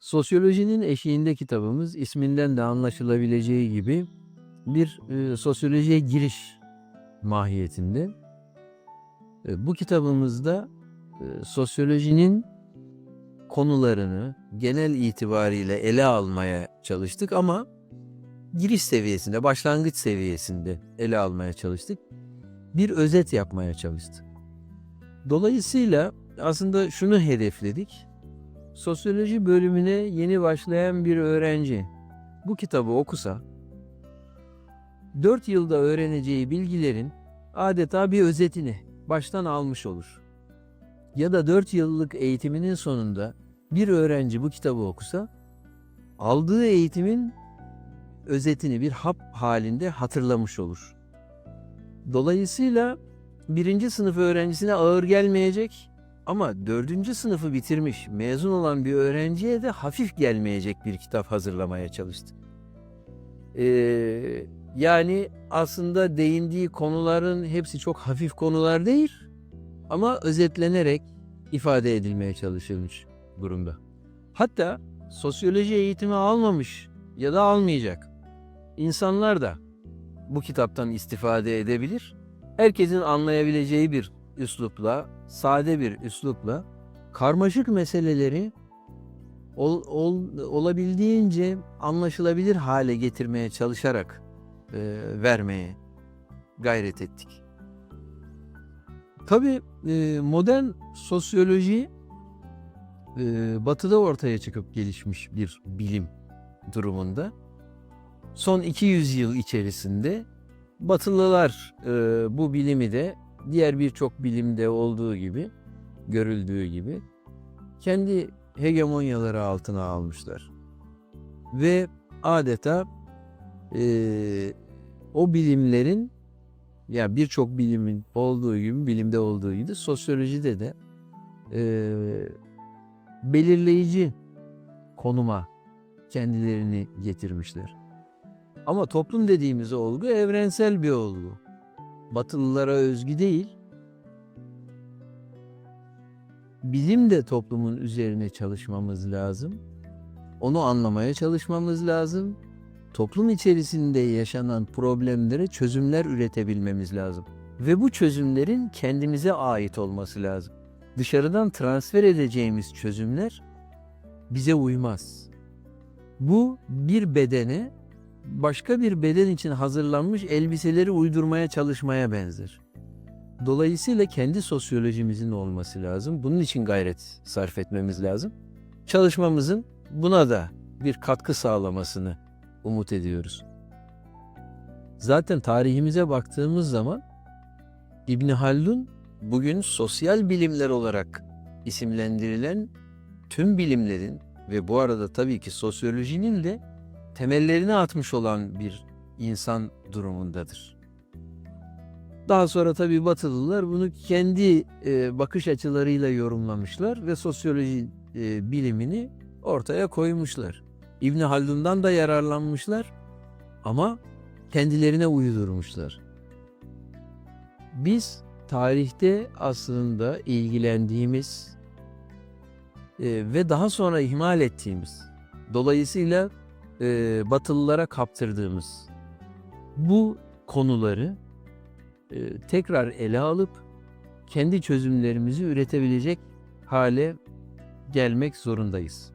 Sosyolojinin eşiğinde kitabımız isminden de anlaşılabileceği gibi bir e, sosyolojiye giriş mahiyetinde. E, bu kitabımızda e, sosyolojinin konularını genel itibariyle ele almaya çalıştık ama giriş seviyesinde, başlangıç seviyesinde ele almaya çalıştık. Bir özet yapmaya çalıştık. Dolayısıyla aslında şunu hedefledik. Sosyoloji bölümüne yeni başlayan bir öğrenci bu kitabı okusa 4 yılda öğreneceği bilgilerin adeta bir özetini baştan almış olur. Ya da 4 yıllık eğitiminin sonunda bir öğrenci bu kitabı okusa aldığı eğitimin özetini bir hap halinde hatırlamış olur. Dolayısıyla birinci sınıf öğrencisine ağır gelmeyecek ama dördüncü sınıfı bitirmiş, mezun olan bir öğrenciye de hafif gelmeyecek bir kitap hazırlamaya çalıştık. Ee, yani aslında değindiği konuların hepsi çok hafif konular değil ama özetlenerek ifade edilmeye çalışılmış durumda. Hatta sosyoloji eğitimi almamış ya da almayacak insanlar da bu kitaptan istifade edebilir. Herkesin anlayabileceği bir üslupla, sade bir üslupla karmaşık meseleleri ol, ol, olabildiğince anlaşılabilir hale getirmeye çalışarak e, vermeye gayret ettik. Tabii e, modern sosyoloji e, batıda ortaya çıkıp gelişmiş bir bilim durumunda. Son 200 yıl içerisinde Batılılar e, bu bilimi de diğer birçok bilimde olduğu gibi, görüldüğü gibi kendi hegemonyaları altına almışlar. Ve adeta e, o bilimlerin ya birçok bilimin olduğu gibi, bilimde olduğu gibi sosyolojide de e, belirleyici konuma kendilerini getirmişler. Ama toplum dediğimiz olgu evrensel bir olgu. Batılılara özgü değil. Bizim de toplumun üzerine çalışmamız lazım. Onu anlamaya çalışmamız lazım. Toplum içerisinde yaşanan problemlere çözümler üretebilmemiz lazım. Ve bu çözümlerin kendimize ait olması lazım. Dışarıdan transfer edeceğimiz çözümler bize uymaz. Bu bir bedene başka bir beden için hazırlanmış elbiseleri uydurmaya çalışmaya benzer. Dolayısıyla kendi sosyolojimizin olması lazım. Bunun için gayret sarf etmemiz lazım. Çalışmamızın buna da bir katkı sağlamasını umut ediyoruz. Zaten tarihimize baktığımız zaman İbn Haldun bugün sosyal bilimler olarak isimlendirilen tüm bilimlerin ve bu arada tabii ki sosyolojinin de temellerini atmış olan bir insan durumundadır. Daha sonra tabii Batılılar bunu kendi e, bakış açılarıyla yorumlamışlar ve sosyoloji e, bilimini ortaya koymuşlar. İbn Haldun'dan da yararlanmışlar ama kendilerine uydurmuşlar. Biz tarihte aslında ilgilendiğimiz e, ve daha sonra ihmal ettiğimiz, dolayısıyla e, Batılılara kaptırdığımız bu konuları e, tekrar ele alıp kendi çözümlerimizi üretebilecek hale gelmek zorundayız.